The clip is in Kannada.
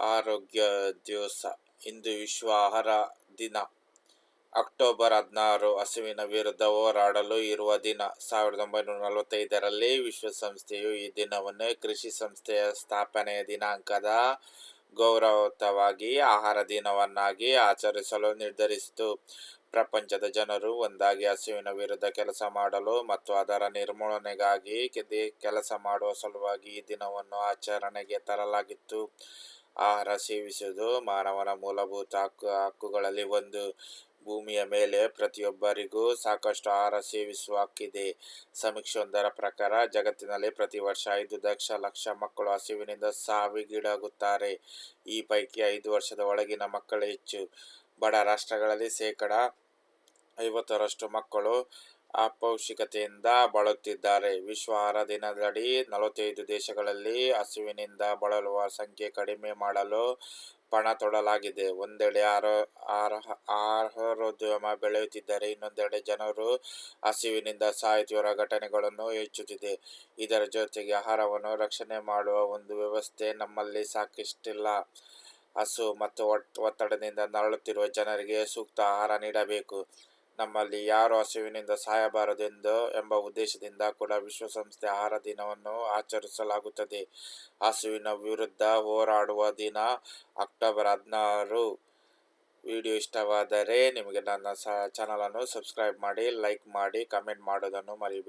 ಆರೋಗ್ಯ ದಿವಸ. ಇಂದು ವಿಶ್ವ ಆಹಾರ ದಿನ. ಅಕ್ಟೋಬರ್ ಹದಿನಾರು, ಹಸುವಿನ ವಿರುದ್ಧ ಹೋರಾಡಲು ಇರುವ ದಿನ. ಸಾವಿರದ ಒಂಬೈನೂರ ನಲವತ್ತೈದರಲ್ಲಿ ವಿಶ್ವಸಂಸ್ಥೆಯು ಈ ದಿನವನ್ನು ಕೃಷಿ ಸಂಸ್ಥೆಯ ಸ್ಥಾಪನೆಯ ದಿನಾಂಕದ ಗೌರವಯುತವಾಗಿ ಆಹಾರ ದಿನವನ್ನಾಗಿ ಆಚರಿಸಲು ನಿರ್ಧರಿಸಿತು. ಪ್ರಪಂಚದ ಜನರು ಒಂದಾಗಿ ಹಸುವಿನ ವಿರುದ್ಧ ಕೆಲಸ ಮಾಡಲು ಮತ್ತು ಅದರ ನಿರ್ಮೂಲನೆಗಾಗಿ ಕೆಲಸ ಮಾಡುವ ಸಲುವಾಗಿ ಈ ದಿನವನ್ನು ಆಚರಣೆಗೆ ತರಲಾಗಿತ್ತು. ಆಹಾರ ಸೇವಿಸುವುದು ಮಾನವನ ಮೂಲಭೂತ ಹಕ್ಕು, ಹಕ್ಕುಗಳಲ್ಲಿ ಒಂದು. ಭೂಮಿಯ ಮೇಲೆ ಪ್ರತಿಯೊಬ್ಬರಿಗೂ ಸಾಕಷ್ಟು ಆಹಾರ ಸೇವಿಸುವ ಹಕ್ಕಿದೆ. ಸಮೀಕ್ಷೆಯೊಂದರ ಪ್ರಕಾರ, ಜಗತ್ತಿನಲ್ಲಿ ಪ್ರತಿ ವರ್ಷ ಐದು ದಕ್ಷ ಲಕ್ಷ ಮಕ್ಕಳು ಹಸಿವಿನಿಂದ ಸಾವಿಗೀಡಾಗುತ್ತಾರೆ. ಈ ಪೈಕಿ ಐದು ವರ್ಷದ ಒಳಗಿನ ಮಕ್ಕಳು ಹೆಚ್ಚು. ಬಡ ರಾಷ್ಟ್ರಗಳಲ್ಲಿ ಶೇಕಡ ಐವತ್ತರಷ್ಟು ಮಕ್ಕಳು ಅಪೌಷ್ಟಿಕತೆಯಿಂದ ಬಳಲುತ್ತಿದ್ದಾರೆ. ವಿಶ್ವ ಆಹಾರ ದಿನದಡಿ ನಲವತ್ತೈದು ದೇಶಗಳಲ್ಲಿ ಹಸಿವಿನಿಂದ ಬಳಲುವ ಸಂಖ್ಯೆ ಕಡಿಮೆ ಮಾಡಲು ಪಣ ತೊಡಲಾಗಿದೆ. ಒಂದೆಡೆ ಆಹಾರೋದ್ಯಮ ಬೆಳೆಯುತ್ತಿದ್ದರೆ ಇನ್ನೊಂದೆಡೆ ಜನರು ಹಸಿವಿನಿಂದ ಸಾಯುತ್ತಿರುವ ಘಟನೆಗಳನ್ನು ಹೆಚ್ಚುತ್ತಿದೆ. ಇದರ ಜೊತೆಗೆ ಆಹಾರವನ್ನು ರಕ್ಷಣೆ ಮಾಡುವ ಒಂದು ವ್ಯವಸ್ಥೆ ನಮ್ಮಲ್ಲಿ ಸಾಕಷ್ಟಿಲ್ಲ. ಹಸು ಮತ್ತು ಒತ್ತಡದಿಂದ ನರಳುತ್ತಿರುವ ಜನರಿಗೆ ಸೂಕ್ತ ಆಹಾರ ನೀಡಬೇಕು. ನಮ್ಮಲ್ಲಿ ಯಾರು ಹಸಿವಿನಿಂದ ಸಾಯಬಾರದೆಂದು ಎಂಬ ಉದ್ದೇಶದಿಂದ ಕೂಡ ವಿಶ್ವಸಂಸ್ಥೆ ಆಹಾರ ದಿನವನ್ನು ಆಚರಿಸಲಾಗುತ್ತದೆ. ಹಸಿವಿನ ವಿರುದ್ಧ ಹೋರಾಡುವ ದಿನ ಅಕ್ಟೋಬರ್ ಹದಿನಾರು. ವಿಡಿಯೋ ಇಷ್ಟವಾದರೆ ನಿಮಗೆ ನನ್ನ ಚಾನಲನ್ನು ಸಬ್ಸ್ಕ್ರೈಬ್ ಮಾಡಿ ಲೈಕ್ ಮಾಡಿ ಕಮೆಂಟ್ ಮಾಡೋದನ್ನು ಮರಿಬೇಡಿ.